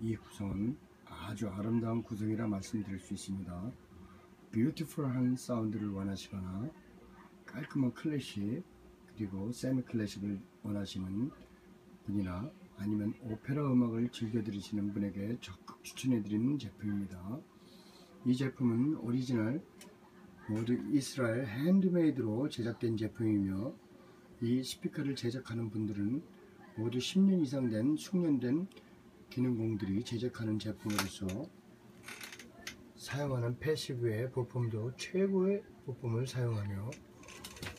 이 구성은 아주 아름다운 구성이라 말씀드릴 수 있습니다. 뷰티풀한 사운드를 원하시거나 깔끔한 클래식 그리고 세미 클래식을 원하시는 분이나 아니면 오페라 음악을 즐겨 들으시는 분에게 적극 추천해 드리는 제품입니다. 이 제품은 오리지널 모두 이스라엘 핸드메이드로 제작된 제품이며 이 스피커를 제작하는 분들은 모두 10년 이상 된 숙련된 기능공들이 제작하는 제품으로서 사용하는 패시브의 부품도 최고의 부품을 사용하며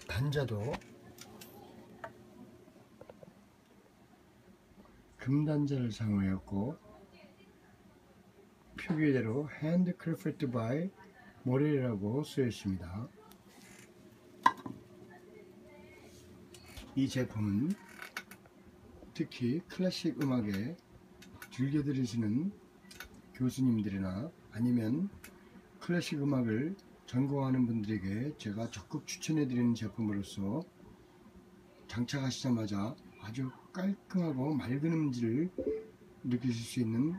단자도 금단자를 사용하였고 표기대로 핸드크래프트 바이 모렐이라고 쓰여있습니다. 이 제품은 특히 클래식 음악에 즐겨 들으시는 교수님들이나 아니면 클래식 음악을 전공하는 분들에게 제가 적극 추천해 드리는 제품으로서 장착하시자마자 아주 깔끔하고 맑은 음질을 느끼실 수 있는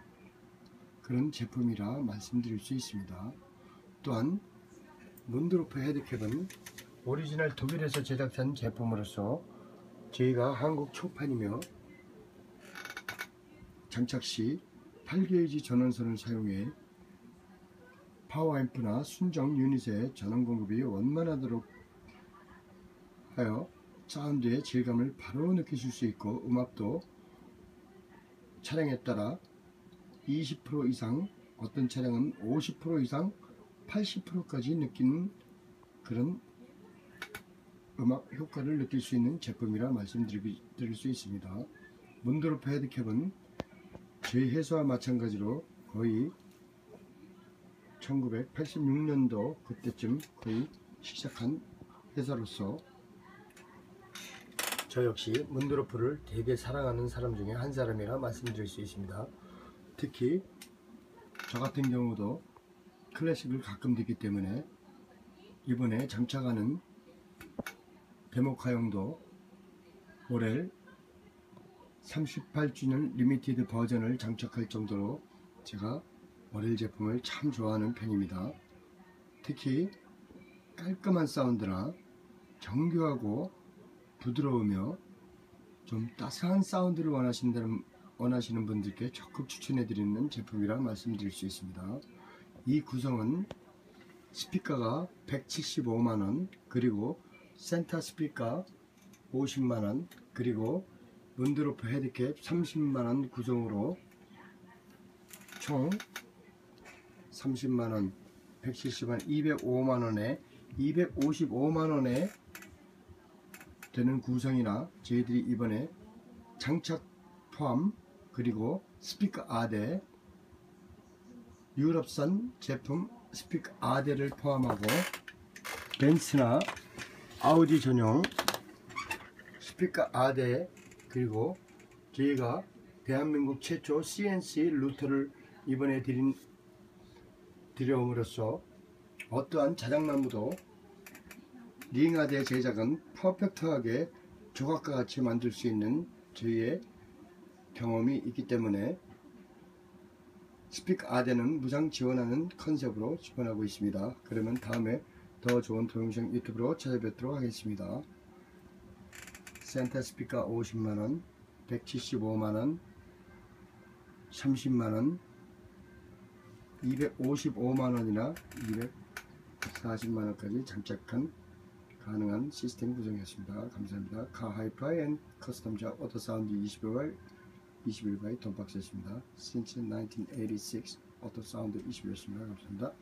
그런 제품이라 말씀드릴 수 있습니다. 또한 문드로프 헤드캡은 오리지널 독일에서 제작한 제품으로서 저희가 한국 초판이며 장착 시 8게이지 전원선을 사용해 파워앰프나 순정 유닛의 전원 공급이 원만하도록 하여 사운드의 질감을 바로 느끼실 수 있고 음압도 차량에 따라 20% 이상 어떤 차량은 50% 이상 80%까지 느끼는 그런 음악 효과를 느낄 수 있는 제품이라 말씀드릴 수 있습니다. 문드로프 헤드캡은 저희 회사와 마찬가지로 거의 1986년도 그때쯤 거의 시작한 회사로서 저 역시 문드로프를 되게 사랑하는 사람 중에 한 사람이라 말씀드릴 수 있습니다. 특히 저 같은 경우도 클래식을 가끔 듣기 때문에 이번에 장착하는 데모카용도 모렐 38주년 리미티드 버전을 장착할 정도로 제가 모렐 제품을 참 좋아하는 편입니다. 특히 깔끔한 사운드나 정교하고 부드러우며 좀 따스한 사운드를 원하신다는, 원하시는 분들께 적극 추천해 드리는 제품이라 말씀드릴 수 있습니다. 이 구성은 스피커가 175만원 그리고 센터 스피커 50만원 그리고 문드로프 헤드캡 30만원 구성으로 총 30만원 170만 205만원에 255만원에 되는 구성이나 저희들이 이번에 장착 포함 그리고 스피커 아대 유럽산 제품 스피커 아대를 포함하고 벤츠나 아우디 전용 스피커 아대 그리고 저희가 대한민국 최초 CNC 루터를 이번에 드린 드려옴으로써 어떠한 자작나무도 링아대 제작은 퍼펙트하게 조각과 같이 만들 수 있는 저희의 경험이 있기 때문에 스피크 아대는 무상 지원하는 컨셉으로 지원하고 있습니다. 그러면 다음에 더 좋은 동영상 유튜브로 찾아뵙도록 하겠습니다. 센터 스피커 50만원, 175만원, 30만원, 255만원이나 240만원까지 장착한 가능한 시스템 구성이었습니다. 감사합니다. 카 하이파이 앤 커스텀자 오토 사운드 21발 21바이 돈박스였습니다. Since 1986 오토 사운드 21였습니다. 감사합니다.